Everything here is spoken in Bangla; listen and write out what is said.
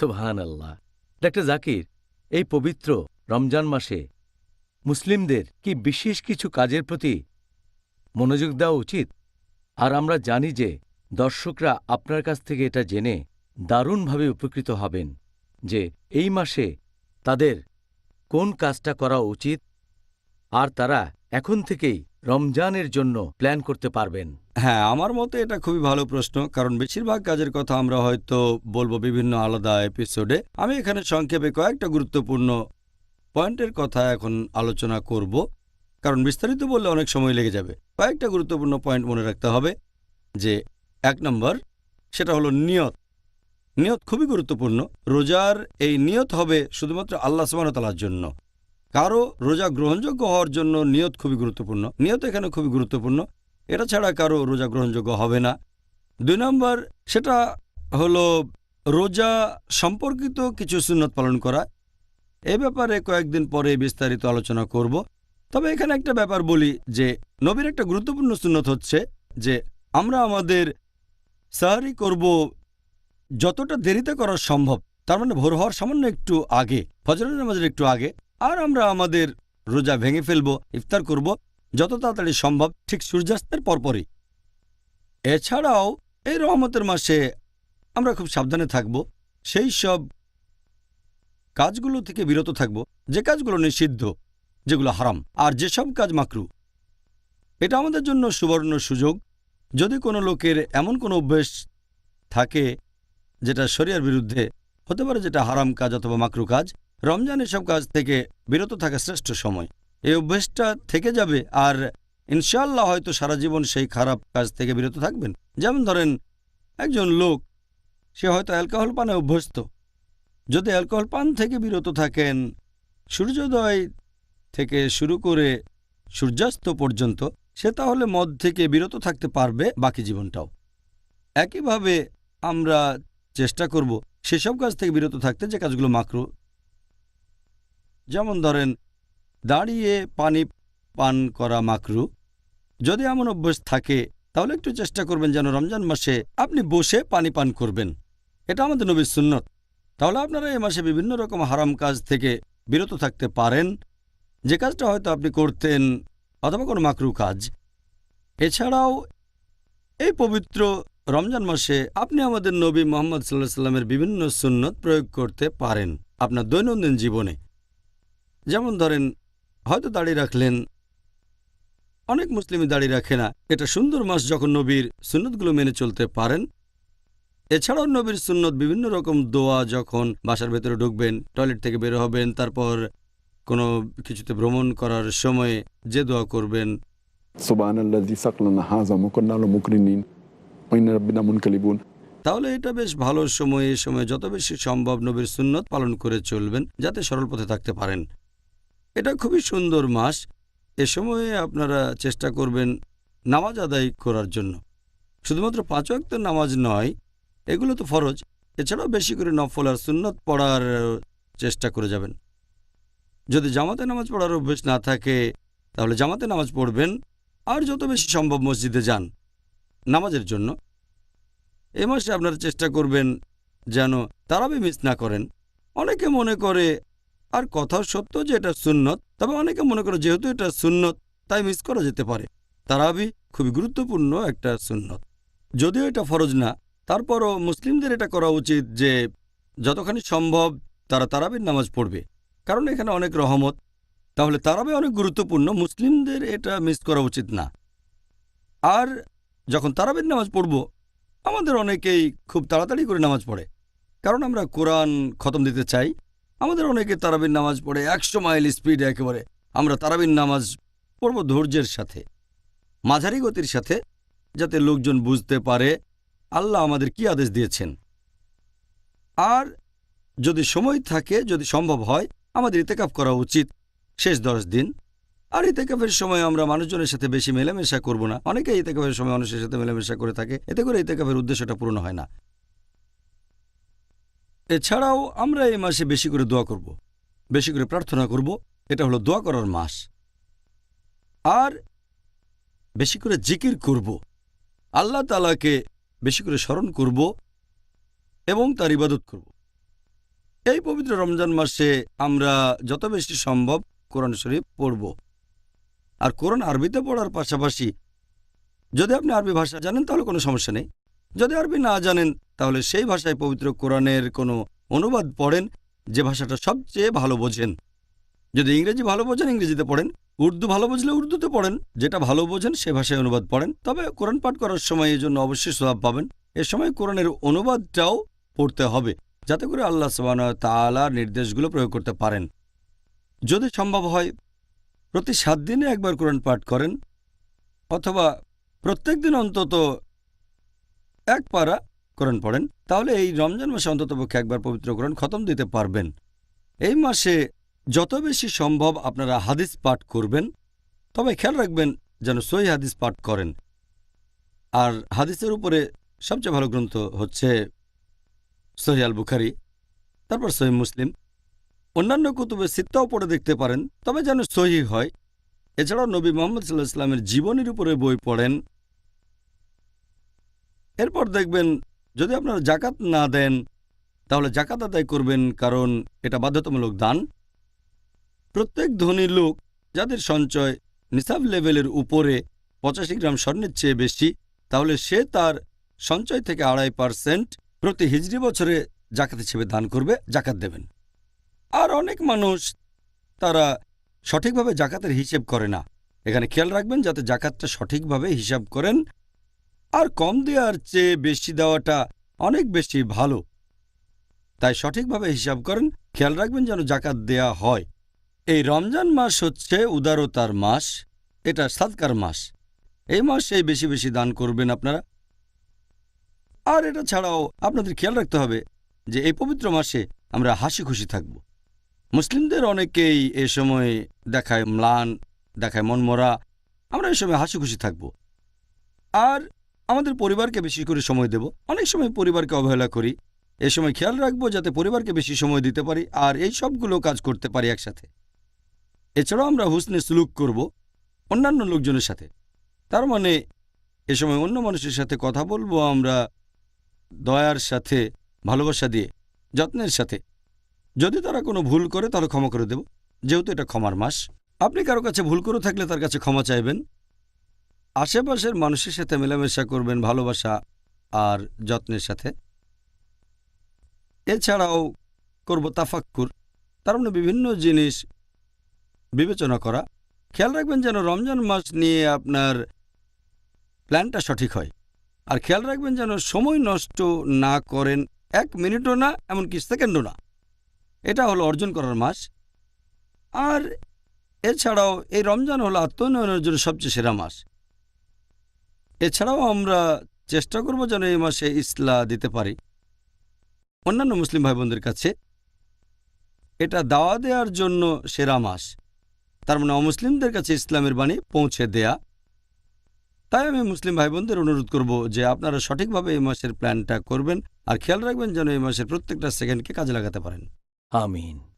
সুবহান আল্লাহ ডাক্তার জাকির, এই পবিত্র রমজান মাসে মুসলিমদের কি বিশেষ কিছু কাজের প্রতি মনোযোগ দেওয়া উচিত? আর আমরা জানি যে দর্শকরা আপনার কাছ থেকে এটা জেনে দারুণভাবে উপকৃত হবেন যে এই মাসে তাদের কোন কাজটা করা উচিত? আর তারা এখন থেকেই রমজানের জন্য প্ল্যান করতে পারবেন। হ্যাঁ আমার মতে এটা খুবই ভালো প্রশ্ন, কারণ বেশিরভাগ কাজের কথা আমরা হয়তো বলব বিভিন্ন আলাদা এপিসোডে আমি এখানে সংক্ষেপে কয়েকটা গুরুত্বপূর্ণ পয়েন্টের কথা এখন আলোচনা করব, কারণ বিস্তারিত বললে অনেক সময় লেগে যাবে। কয়েকটা গুরুত্বপূর্ণ পয়েন্ট মনে রাখতে হবে, যে এক নম্বর, সেটা হলো নিয়ত। নিয়ত খুবই গুরুত্বপূর্ণ। রোজার এই নিয়ত হবে শুধুমাত্র আল্লাহ সুবাহতালার জন্য। কারও রোজা গ্রহণযোগ্য হওয়ার জন্য নিয়ত খুবই গুরুত্বপূর্ণ। নিয়ত এখানে খুবই গুরুত্বপূর্ণ। এটা ছাড়া কারও রোজা গ্রহণযোগ্য হবে না। দুই নম্বর, সেটা হলো রোজা সম্পর্কিত কিছু সুন্নত পালন করা। এ ব্যাপারে কয়েকদিন পরে বিস্তারিত আলোচনা করব। তবে এখানে একটা ব্যাপার বলি যে, নবীর একটা গুরুত্বপূর্ণ সুন্নত হচ্ছে যে, আমরা আমাদের সাহারি করব যতটা দেরিতে করা সম্ভব। তার মানে ভোর হওয়ার সামান্য একটু আগে, ফজরের নামাজের একটু আগে। আর আমরা আমাদের রোজা ভেঙে ফেলব, ইফতার করব, যত তাড়াতাড়ি সম্ভব, ঠিক সূর্যাস্তের পরপরই। এছাড়াও এই রহমতের মাসে আমরা খুব সাবধানে থাকব, সেই সব কাজগুলো থেকে বিরত থাকব, যে কাজগুলো নিষিদ্ধ, যেগুলো হারাম, আর যেসব কাজ মাকরু। এটা আমাদের জন্য সুবর্ণ সুযোগ। যদি কোনো লোকের এমন কোনো অভ্যেস থাকে, যেটা শরিয়ার বিরুদ্ধে হতে পারে, যেটা হারাম কাজ অথবা মাকরু কাজ রমজান এসব কাজ থেকে বিরত থাকা শ্রেষ্ঠ সময়। এই অভ্যেসটা থেকে যাবে আর ইনশাল্লাহ হয়তো সারা জীবন সেই খারাপ কাজ থেকে বিরত থাকবেন। যেমন ধরেন, একজন লোক, সে হয়তো অ্যালকোহল পানে অভ্যস্ত। যদি অ্যালকোহল পান থেকে বিরত থাকেন, সূর্যোদয় থেকে শুরু করে সূর্যাস্ত পর্যন্ত সে তাহলে মদ থেকে বিরত থাকতে পারবে বাকি জীবনটাও। একইভাবে আমরা চেষ্টা করব সেসব কাজ থেকে বিরত থাকতে যে কাজগুলো মাকরু যেমন ধরেন, দাঁড়িয়ে পানি পান করা মাকরু। যদি এমন অভ্যাস থাকে, তাহলে একটু চেষ্টা করবেন যেন রমজান মাসে আপনি বসে পানি পান করবেন। এটা আমাদের নবীর সুন্নত। তাহলে আপনারা এই মাসে বিভিন্ন রকম হারাম কাজ থেকে বিরত থাকতে পারেন। যে কাজটা হয়তো আপনি করতেন, অথবা কোনো মাকরু কাজ। এছাড়াও এই পবিত্র রমজান মাসে আপনি আমাদের নবী মোহাম্মদ সাল্লাহ সাল্লামের বিভিন্ন সুন্নত প্রয়োগ করতে পারেন আপনার দৈনন্দিন জীবনে। যেমন ধরেন হয়তো দাড়ি রাখলেন অনেক মুসলিমই দাড়ি রাখে না। এটা সুন্দর মাস যখন নবীর সুন্নতগুলো মেনে চলতে পারেন। এছাড়াও নবীর সুন্নত বিভিন্ন রকম দোয়া যখন বাসার ভেতরে ঢুকবেন টয়লেট থেকে বের হবেন তারপর কোনো কিছুতে ভ্রমণ করার সময়ে যে দোয়া করবেন। তাহলে এটা বেশ ভালো সময় এ সময় যত বেশি সম্ভব নবীর সুন্নত পালন করে চলবেন যাতে সরল পথে থাকতে পারেন। এটা খুবই সুন্দর মাস। এ সময়ে আপনারা চেষ্টা করবেন নামাজ আদায় করার জন্য। শুধুমাত্র পাঁচ ওয়াক্ত নামাজ নয়, এগুলো তো ফরজ। এছাড়াও বেশি করে নফল আর সুন্নত পড়ার চেষ্টা করে যাবেন। যদি জামাতে নামাজ পড়ার অভ্যেস না থাকে, তাহলে জামাতে নামাজ পড়বেন আর যত বেশি সম্ভব মসজিদে যান নামাজের জন্য। এ মাসে আপনারা চেষ্টা করবেন যেন তারাবি মিস না করেন। অনেকে মনে করে আর কথা সত্য যে এটা সুন্নত, তবে অনেকে মনে করে যেহেতু এটা সুন্নত, তাই মিস করা যেতে পারে। তারাবি খুবই গুরুত্বপূর্ণ একটা সুন্নত। যদিও এটা ফরজ না, তারপরও মুসলিমদের এটা করা উচিত যে যতখানি সম্ভব তারা তারাবির নামাজ পড়বে। কারণ এখানে অনেক রহমত, তাহলে তারাবি অনেক গুরুত্বপূর্ণ, মুসলিমদের এটা মিস করা উচিত না। আর যখন তারাবির নামাজ পড়ব, আমাদের অনেকেই খুব তাড়াতাড়ি করে নামাজ পড়ে। কারণ আমরা কোরআন খতম দিতে চাই আমাদের অনেকে তারাবির নামাজ পড়ে একশো মাইল স্পিডে একেবারে। আমরা তারাবির নামাজ পড়ব ধৈর্যের সাথে, মাঝারি গতির সাথে, যাতে লোকজন বুঝতে পারে আল্লাহ আমাদের কি আদেশ দিয়েছেন। আর যদি সময় থাকে, যদি সম্ভব হয়, আমাদের ইতেকাফ করা উচিত শেষ দশ দিন। আর ইতেকাফের সময় আমরা মানুষজনের সাথে বেশি মেলামেশা করব না। অনেকে ইতেকাফের সময় মানুষের সাথে মেলামেশা করে থাকে। এতে করে ইতেকাফের উদ্দেশ্যটা পূর্ণ হয় না। এছাড়াও আমরা এই মাসে বেশি করে দোয়া করব, বেশি করে প্রার্থনা করব, এটা হলো দোয়া করার মাস। আর বেশি করে জিকির করব, আল্লাহ তালাকে বেশি করে স্মরণ করব এবং তার ইবাদত করব। এই পবিত্র রমজান মাসে আমরা যত বেশি সম্ভব কোরআন শরীফ পড়ব। আর কোরআন আরবিতে পড়ার পাশাপাশি যদি আপনি আরবি ভাষা জানেন তাহলে কোনো সমস্যা নেই। যদি আরবি না জানেন তাহলে সেই ভাষায় পবিত্র কোরআনের কোনো অনুবাদ পড়েন যে ভাষাটা সবচেয়ে ভালো বোঝেন। যদি ইংরেজি ভালো বোঝেন, ইংরেজিতে পড়েন। উর্দু ভালো বুঝলে উর্দুতে পড়েন। যেটা ভালো বোঝেন, সে ভাষায় অনুবাদ পড়েন। তবে কোরআন পাঠ করার সময় এই জন্য অবশ্যই স্বভাব পাবেন। এ সময় কোরআনের অনুবাদটাও পড়তে হবে, যাতে করে আল্লাহ সবান তালার নির্দেশগুলো প্রয়োগ করতে পারেন। যদি সম্ভব হয়, প্রতি সাত দিনে একবার কোরআন পাঠ করেন, অথবা প্রত্যেক দিন অন্তত এক পারা কোরআন পড়েন, তাহলে এই রমজান মাসে অন্ততপক্ষে একবার পবিত্র কোরআন খতম দিতে পারবেন। এই মাসে যত বেশি সম্ভব আপনারা হাদিস পাঠ করবেন, তবে খেয়াল রাখবেন যেন সহি হাদিস পাঠ করেন। আর হাদিসের উপরে সবচেয়ে ভালো গ্রন্থ হচ্ছে সহি আল বুখারি, তারপর সহি মুসলিম। অন্যান্য কুতুবে সিত্তাও পড়ে দেখতে পারেন, তবে যেন সহি হয়। এছাড়াও নবী মোহাম্মদ সাল্লাহ ইসলামের জীবনের উপরে বই পড়েন। এরপর দেখবেন যদি আপনারা জাকাত না দেন, তাহলে জাকাত আদায় করবেন কারণ এটা বাধ্যতামূলক দান। প্রত্যেক ধনী লোক যাদের সঞ্চয় নিসাব লেভেলের উপরে পঁচাশি গ্রাম স্বর্ণের চেয়ে বেশি, তাহলে সে তার সঞ্চয় থেকে আড়াই পার্সেন্ট প্রতি হিজড়ি বছরে জাকাত হিসেবে দান করবে জাকাত দেবেন। আর অনেক মানুষ তারা সঠিকভাবে জাকাতের হিসেব করে না। এখানে খেয়াল রাখবেন যাতে জাকাতটা সঠিকভাবে হিসাব করেন আর কম দেওয়ার চেয়ে বেশি দেওয়াটা অনেক বেশি ভালো। তাই সঠিকভাবে হিসাব করেন, খেয়াল রাখবেন যেন জাকাত দেয়া হয়। এই রমজান মাস হচ্ছে উদারতার মাস, এটা সাদকার মাস। এই মাসে বেশি বেশি দান করবেন আপনারা। আর এটা ছাড়াও আপনাদের খেয়াল রাখতে হবে যে এই পবিত্র মাসে আমরা হাসি খুশি থাকব। মুসলিমদের অনেকেই এ সময় দেখায় ম্লান, দেখায় মনমরা, আমরা এ সময় হাসি খুশি থাকব। আর আমাদের পরিবারকে বেশি করে সময় দেব। অনেক সময় পরিবারকে অবহেলা করি। এ সময় খেয়াল রাখব যাতে পরিবারকে বেশি সময় দিতে পারি আর এই সবগুলো কাজ করতে পারি একসাথে। এছাড়াও আমরা হুসনে সুলুক করব অন্যান্য লোকজনের সাথে। তার মানে এ সময় অন্য মানুষের সাথে কথা বলব আমরা দয়ার সাথে, ভালোবাসা দিয়ে, যত্নের সাথে। যদি তারা কোনো ভুল করে তাহলে ক্ষমা করে দেব। যেহেতু এটা ক্ষমার মাস। আপনি কারও কাছে ভুল করে থাকলে তার কাছে ক্ষমা চাইবেন। আশেপাশের মানুষের সাথে মেলামেশা করবেন ভালোবাসা আর যত্নের সাথে। এছাড়াও করব তাফাক্কুর, তার মানে বিভিন্ন জিনিস বিবেচনা করা। খেয়াল রাখবেন যেন রমজান মাস নিয়ে আপনার প্ল্যানটা সঠিক হয়। আর খেয়াল রাখবেন যেন সময় নষ্ট না করেন এক মিনিটও না, এমনকি সেকেন্ডও না। এটা হলো অর্জন করার মাস। আর এছাড়াও এই রমজান হলো আত্মোন্নয়নের জন্য সবচেয়ে সেরা মাস। এছাড়াও আমরা চেষ্টা করব যেন এই মাসে ইসলা দিতে পারি। অন্যান্য মুসলিম ভাই বোনদের কাছে এটা দাওয়া দেওয়ার জন্য সেরা মাস। তার মানে অমুসলিমদের কাছে ইসলামের বাণী পৌঁছে দেয়া। তাই আমি মুসলিম ভাই বোনদের অনুরোধ করব যে আপনারা সঠিকভাবে এই মাসের প্ল্যানটা করবেন আর খেয়াল রাখবেন যেন এই মাসের প্রত্যেকটা সেকেন্ডকে কাজে লাগাতে পারেন। আমিন।